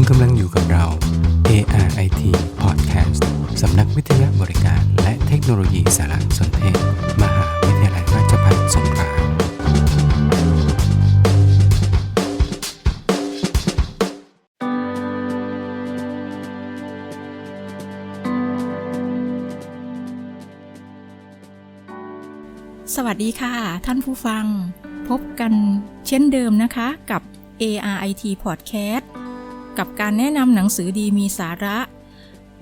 คุณกำลังอยู่กับเรา ARIT Podcast สำนักวิทยาบริการ และเทคโนโลยีสารสนเทศ มหาวิทยาลัยราชภัฏสงขลาสวัสดีค่ะ ท่านผู้ฟัง พบกันเช่นเดิมนะคะกับ ARIT Podcast กับการแนะนำหนังสือดีมีสาระ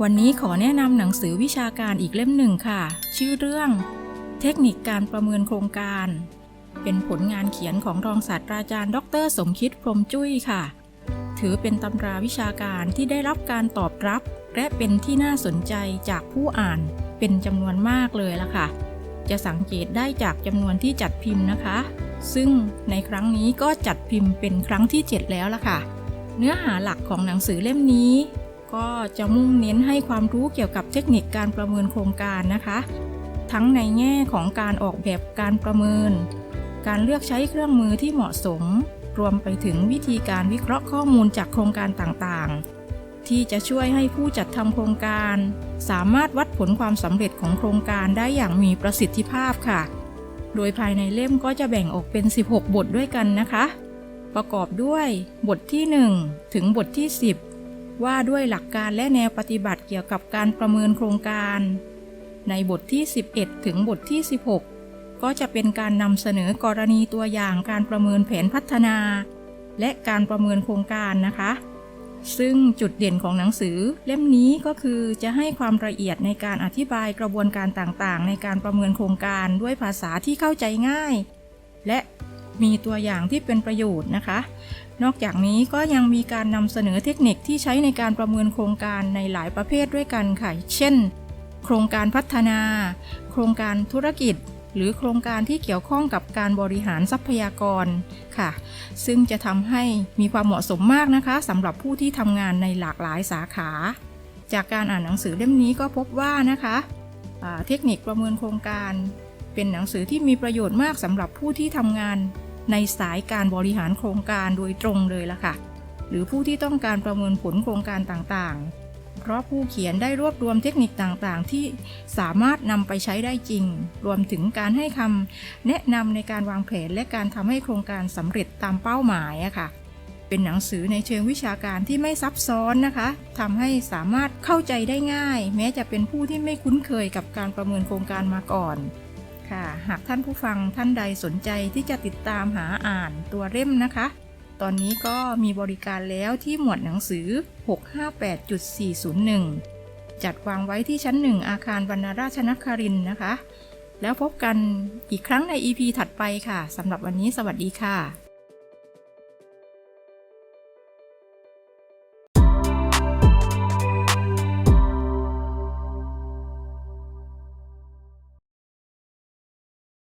วันนี้ขอแนะนำหนังสือวิชาการอีกเล่มหนึ่งค่ะ ชื่อเรื่อง เทคนิคการประเมินโครงการ เป็นผลงานเขียนของรองศาสตราจารย์ ดร สมคิดพรมจุ้ยค่ะ ถือเป็นตำราวิชาการที่ได้รับการตอบรับ และเป็นที่น่าสนใจจากผู้อ่านเป็นจำนวนมากเลยล่ะค่ะ จะสังเกตได้จากจำนวนที่จัดพิมพ์นะคะ ซึ่งในครั้งนี้ก็จัดพิมพ์เป็นครั้งที่ 7 แล้วล่ะค่ะ เนื้อหาหลักของหนังสือเล่มนี้ ก็จะมุ่งเน้นให้ความรู้เกี่ยวกับเทคนิคการประเมินโครงการนะคะ ทั้งในแง่ของการออกแบบการประเมิน การเลือกใช้เครื่องมือที่เหมาะสม รวมไปถึงวิธีการวิเคราะห์ข้อมูลจากโครงการต่างๆ ที่จะช่วยให้ผู้จัดทำโครงการ สามารถวัดผลความสำเร็จของโครงการได้อย่างมีประสิทธิภาพค่ะ โดยภายในเล่มก็จะแบ่งออกเป็น 16 บทด้วยกันนะคะ ประกอบด้วยบทที่ 1 ถึงบทที่ 10 ว่าด้วยหลักการและแนวปฏิบัติเกี่ยวกับการประเมินโครงการ ในบทที่ 11 ถึงบทที่ 16 ก็จะเป็นการนำเสนอกรณีตัวอย่างการประเมินแผนพัฒนา และการประเมินโครงการนะคะ ซึ่งจุดเด่นของหนังสือ เล่มนี้ก็คือจะให้ความละเอียดในการอธิบายกระบวนการต่างๆ ในการประเมินโครงการด้วยภาษาที่เข้าใจง่าย และ มีตัวอย่างที่เป็นประโยชน์นะคะ นอกจากนี้ก็ยังมีการนำเสนอเทคนิคที่ใช้ในการประเมินโครงการในหลายประเภทด้วยกันค่ะ เช่น โครงการพัฒนา โครงการธุรกิจ หรือโครงการที่เกี่ยวข้องกับการบริหารทรัพยากรค่ะ ซึ่งจะทำให้มีความเหมาะสมมากนะคะสำหรับผู้ที่ทำงานในหลากหลายสาขา จากการอ่านหนังสือเล่มนี้ก็พบว่านะคะเทคนิคประเมินโครงการเป็นหนังสือที่มีประโยชน์มากสำหรับผู้ที่ทำงาน ในสายการบริหารโครงการโดยตรงเลยละค่ะ หรือผู้ที่ต้องการประเมินผลโครงการต่างๆ เพราะผู้เขียนได้รวบรวมเทคนิคต่างๆ ที่สามารถนำไปใช้ได้จริง รวมถึงการให้คำแนะนำในการวางแผนและการทำให้โครงการสำเร็จตามเป้าหมายอะค่ะเป็นหนังสือในเชิงวิชาการที่ไม่ซับซ้อนนะคะทำให้สามารถเข้าใจได้ง่าย แม้จะเป็นผู้ที่ไม่คุ้นเคยกับการประเมินโครงการมาก่อน ค่ะ หากท่านผู้ฟังท่านใดสนใจที่จะติดตามหาอ่านตัวเล่มนะคะ ตอนนี้ก็มีบริการแล้วที่หมวดหนังสือ 658.401 จัดวางไว้ที่ชั้นหนึ่งอาคารวรรณราชนครินนะคะ แล้วพบกันอีกครั้งใน EP ถัดไปค่ะสำหรับวันนี้สวัสดีค่ะ